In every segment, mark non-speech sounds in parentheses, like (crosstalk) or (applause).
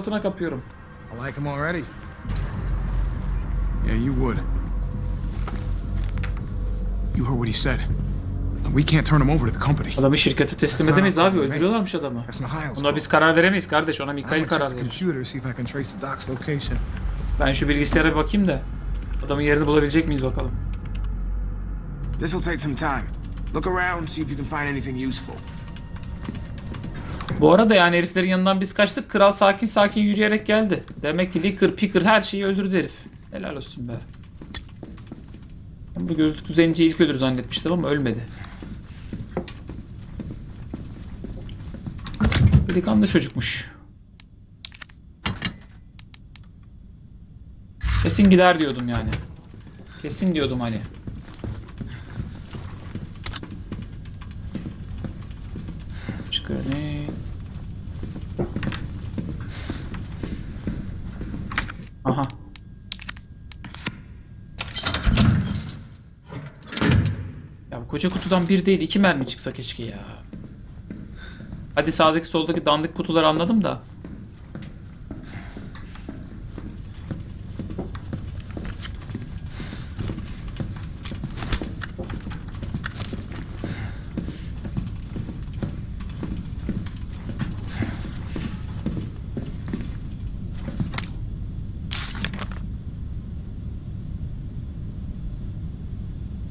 altına kapıyorum. I like him already. Yeah, you would. You heard what he said. We can't turn him over to the company. Adamı şirkete teslim edemeyiz abi. Öldürüyorlarmış adamı. Buna biz karar veremeyiz kardeş. Ona Mikail karar verir. computer to see if I can trace the doc's location. Ben şu bilgisayara bir bakayım da. Adamın yerini bulabilecek miyiz bakalım. This will take some time. Look around, see if you can find anything useful. Bu arada yani heriflerin yanından biz kaçtık. Kral sakin sakin yürüyerek geldi. Demek ki Licker, Picker her şeyi öldürdü herif. Helal olsun be. Bu gözlüklü zenciyi ilk ölür zannetmiştim ama ölmedi. Delikanlı çocukmuş. Kesin gider diyordum yani. Kesin diyordum hani. Çıkarayım. Aha. Ya bu koca kutudan bir değil iki mermi çıksa keşke ya. Hadi sağdaki soldaki dandik kutuları anladım da.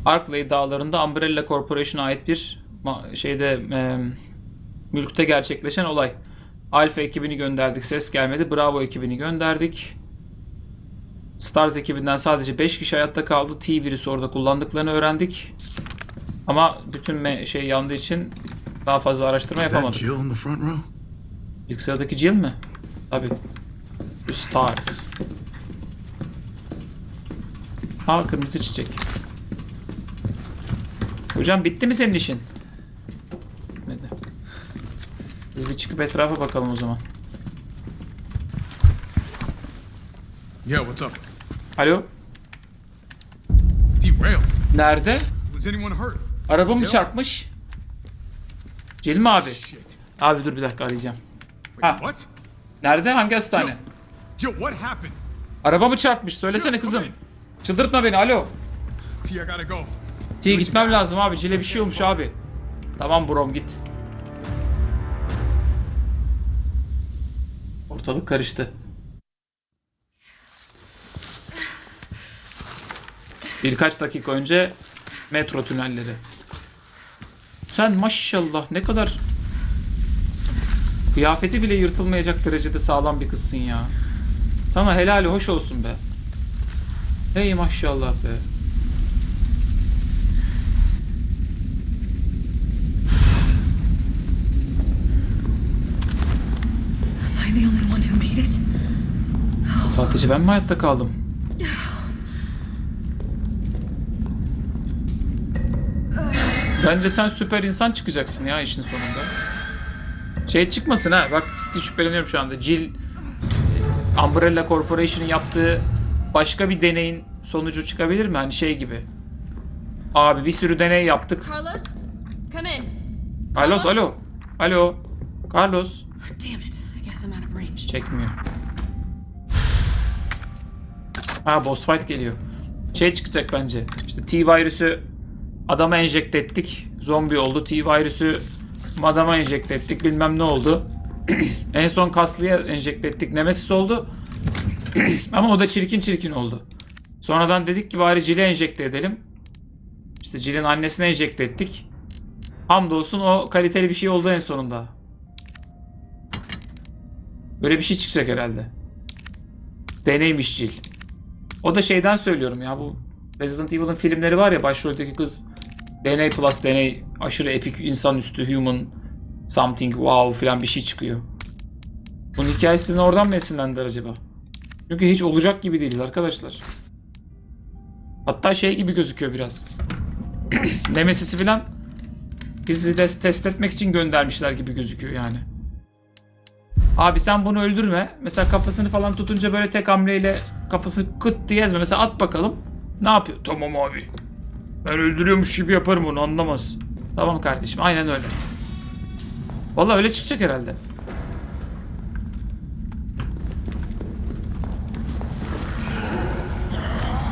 Arklay dağlarında Umbrella Corporation'a ait bir şeyde e, mülkte gerçekleşen olay. Alpha ekibini gönderdik. Ses gelmedi. Bravo ekibini gönderdik. Stars ekibinden sadece 5 kişi hayatta kaldı. T virüsü orada kullandıklarını öğrendik. Ama bütün şey yandığı için daha fazla araştırma yapamadık. İlk sıradaki Jill mi? Tabii. Şu Stars. Ha kırmızı çiçek. Hocam bitti mi senin işin? Bitmedi. Biz bir çıkıp etrafa bakalım o zaman. Yeah, what's up? Alo? Derailed. Nerede? Was anyone hurt? Araba mı çarpmış? Jill mi abi? Shit. Abi dur bir dakika arayacağım. Ha. what? Nerede? Hangi hastane? Jill, what happened? Araba mı çarpmış? Söylesene kızım. Çıldırtma beni. Alo. T, I gotta go. T'ye gitmem lazım abi. Jill'e bir şey olmuş abi. Tamam brom git. Ortalık karıştı. Birkaç dakika önce metro tünelleri. Sen maşallah ne kadar kıyafeti bile yırtılmayacak derecede sağlam bir kızsın ya. Sana helali hoş olsun be. Hey maşallah be. Sadece ben mi hayatta kaldım? Bence sen süper insan çıkacaksın ya işin sonunda. Şey çıkmasın ha. Bak ciddi şüpheleniyorum şu anda. Jill Umbrella Corporation'ın yaptığı başka bir deneyin sonucu çıkabilir mi? Hani şey gibi. Abi bir sürü deney yaptık. Carlos? Come in. Carlos alo. Alo. Carlos. Damn it. I guess I'm out of range. Çekmiyor. Ha boss fight geliyor. Şey çıkacak bence. İşte T virüsü adama enjekte ettik. Zombi oldu. T virüsü adama enjekte ettik. Bilmem ne oldu. (clears throat) en son kaslıya enjekte ettik. Nemesis oldu. (clears throat) Ama o da çirkin çirkin oldu. Sonradan dedik ki bari Jill'e enjekte edelim. İşte Jill'in annesine enjekte ettik. Hamdolsun o kaliteli bir şey oldu en sonunda. Böyle bir şey çıkacak herhalde. Deneymiş Jill. O da şeyden söylüyorum ya bu Resident Evil'ın filmleri var ya başroldeki kız deney plus deney aşırı epik insanüstü human something wow falan bir şey çıkıyor. Bunun hikayesini oradan mı esinlendiler acaba? Çünkü hiç olacak gibi değiliz arkadaşlar. Hatta şey gibi gözüküyor biraz. (clears throat) Nemesis'i falan bizi test etmek için göndermişler gibi gözüküyor yani. Abi sen bunu öldürme. Mesela kafasını falan tutunca böyle tek hamleyle kafası kıt diye ezme. Mesela at bakalım. Ne yapıyor? Tamam abi. Ben öldürüyormuş gibi yaparım onu anlamaz. Tamam kardeşim aynen öyle. Valla öyle çıkacak herhalde.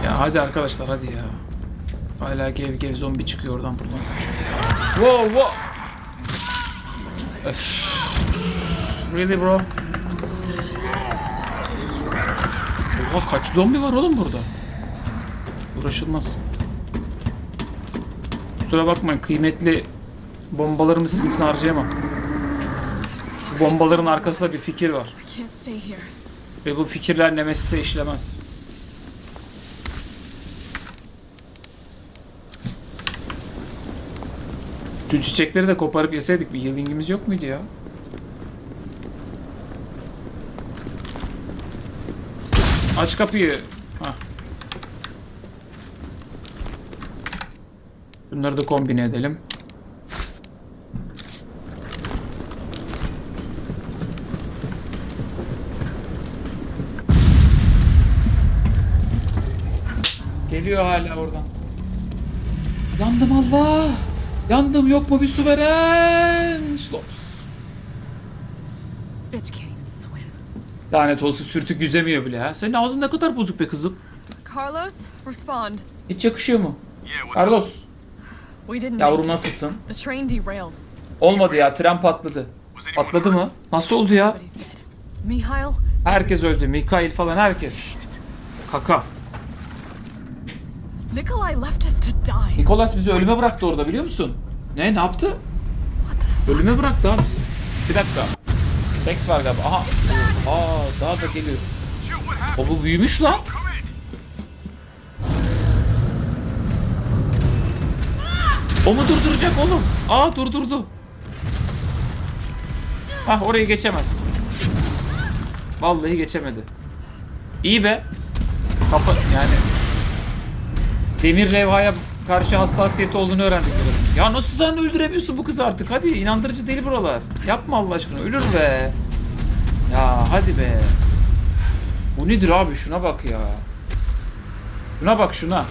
Ya hadi arkadaşlar hadi ya. Hala gev gev zombi çıkıyor oradan buradan. Wow wow. Öf. Really bro? Oha kaç zombi var oğlum burada? Uğraşılmaz. Kusura bakmayın kıymetli bombalarımı sizin için harcayamam. Bu bombaların arkasında bir fikir var. Ve bu fikirler Nemesis'e işlemez. Şu çiçekleri de koparıp yeseydik bir healing'imiz yok muydu ya? Aç kapıyı. Hah. Bunları da kombine edelim. Geliyor hala oradan. Yandım Allah. Yandım yok mu bir su veren? Lanet olsun sürtük yüzemiyor bile ha. Senin ağzın ne kadar bozuk be kızım. Carlos, respond. Hiç yakışıyor mu? Carlos yavrum nasılsın? Olmadı ya tren patladı. Patladı mı? Nasıl oldu ya? Mikhail, Herkes öldü. Mikail falan herkes. Kaka. Nikolas bizi ölüme bıraktı orada biliyor musun? Ne? Ne yaptı? Ölüme bıraktı abi bizi. Bir dakika. Seks var galiba. Aha. Aa daha da geliyor. O bu büyümüş lan. O mu durduracak oğlum? Aa durdurdu. Hah orayı geçemez. Vallahi geçemedi. İyi be. Kafa yani demir levhaya karşı hassasiyeti olduğunu öğrendik. Ya nasıl sen öldüremiyorsun bu kızı artık? Hadi inandırıcı değil buralar. Yapma Allah aşkına ölür be. Ya hadi be. Bu nedir abi şuna bak ya. Şuna bak şuna.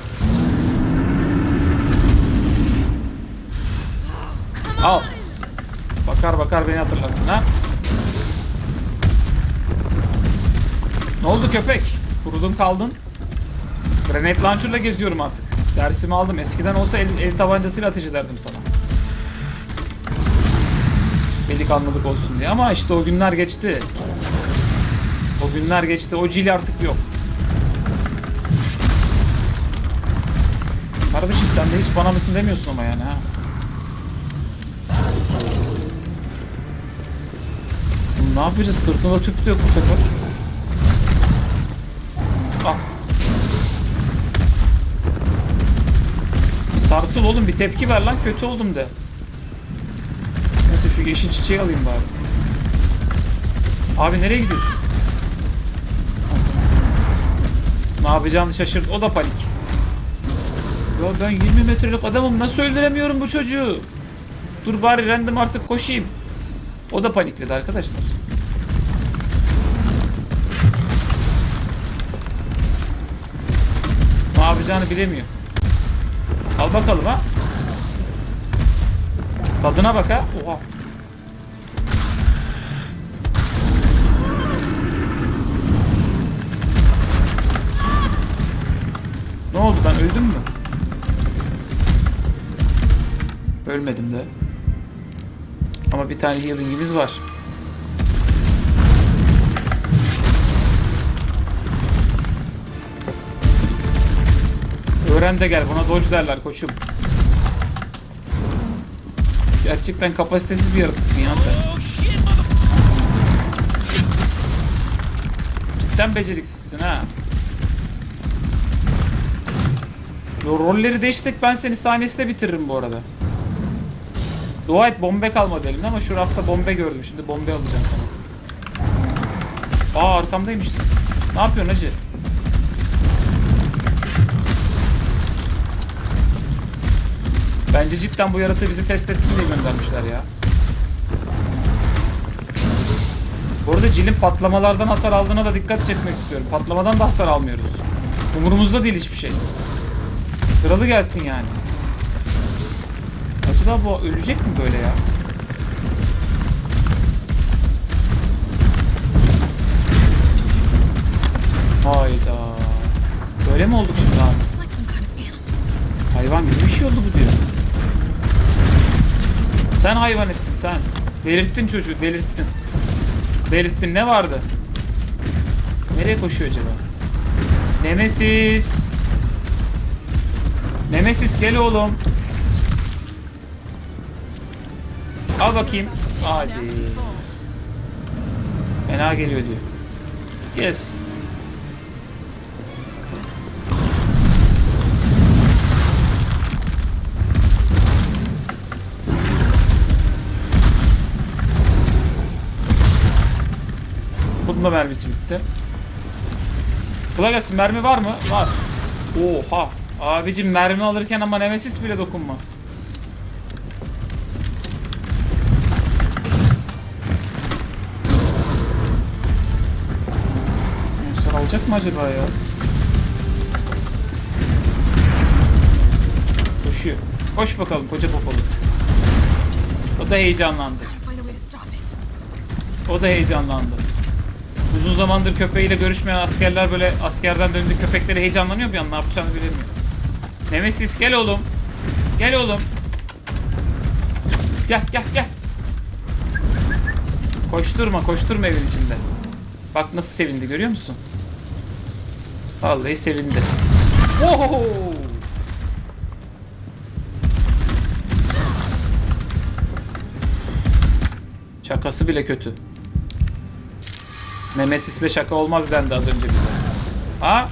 Al. Bakar bakar beni hatırlarsın ha. Ne oldu köpek? Kurudun kaldın. Granate launcher'la geziyorum artık. Dersimi aldım. Eskiden olsa el, el tabancasıyla ateş ederdim sana. Delikanlılık olsun diye ama işte o günler geçti. O günler geçti. O cil artık yok. Kardeşim sen de hiç bana mısın demiyorsun ama yani ha. Ne yapacağız? Sırtında tüp de yok bu sefer. Sarsıl oğlum bir tepki ver lan kötü oldum de. Neyse şu yeşil çiçeği alayım bari. Abi nereye gidiyorsun? Ne yapacağını şaşırt. O da panik. Ya ben 20 metrelik adamım. Nasıl öldüremiyorum bu çocuğu? Dur bari random artık koşayım. O da panikledi arkadaşlar. Ne yapacağını bilemiyor. Al bakalım ha. Tadına bak ha. Oha. Oldu ben öldüm mü? Ölmedim de. Ama bir tane healing'imiz var. Öğren de gel buna dodge derler koçum. Gerçekten kapasitesiz bir yaratıksın ya sen. Cidden beceriksizsin ha. Yo, rolleri değiştirsek ben seni sahnesinde bitiririm bu arada. Dua et bombe kalmadı elimde ama şu rafta bombe gördüm. Şimdi bombe alacağım sana. Aa arkamdaymışsın. Ne yapıyorsun hacı? Bence cidden bu yaratığı bizi test etsin diye göndermişler ya. Bu arada Jill'in patlamalardan hasar aldığına da dikkat çekmek istiyorum. Patlamadan da hasar almıyoruz. Umurumuzda değil hiçbir şey. Kralı gelsin yani. Acaba bu ölecek mi böyle ya? Hayda. Böyle Öyle mi olduk şimdi abi? Hayvan gibi bir şey oldu bu diyor. Sen hayvan ettin sen. Delirttin çocuğu delirttin. Delirttin ne vardı? Nereye koşuyor acaba? Nemesis. Nemesis gel oğlum. Al bakayım. Hadi. Fena geliyor diyor. Yes. Bunun da mermisi bitti. Kolay gelsin. Mermi var mı? Var. Oha. Abicim mermi alırken ama Nemesis bile dokunmaz. Ensar alacak mı acaba ya? Koşuyor. Koş bakalım koca popalı. O da heyecanlandı. O da heyecanlandı. Uzun zamandır köpeğiyle görüşmeyen askerler böyle askerden döndü köpekleri heyecanlanıyor bir an ne yapacağını bilemiyor. Nemesis gel oğlum. Gel oğlum. Gel gel gel. Koşturma koşturma evin içinde. Bak nasıl sevindi görüyor musun? Vallahi sevindi. Oho! Şakası bile kötü. Nemesis'le şaka olmaz dendi az önce bize. Ha?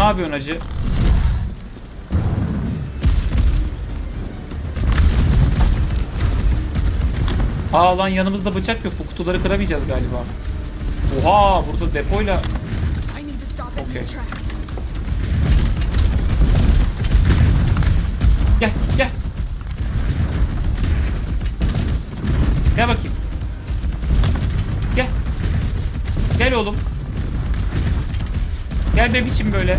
Ne yapıyorsun acı? Aa lan yanımızda bıçak yok. Bu kutuları kıramayacağız galiba. Oha burada depoyla tracks. Gel gel. Gel bakayım. Gel. Gel oğlum. Gel be biçim böyle.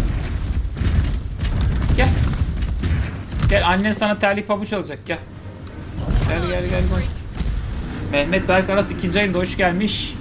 Gel. Gel annen sana terlik pabuç alacak gel. Gel gel gel. gel. Mehmet Berk Aras ikinci ayında hoş gelmiş.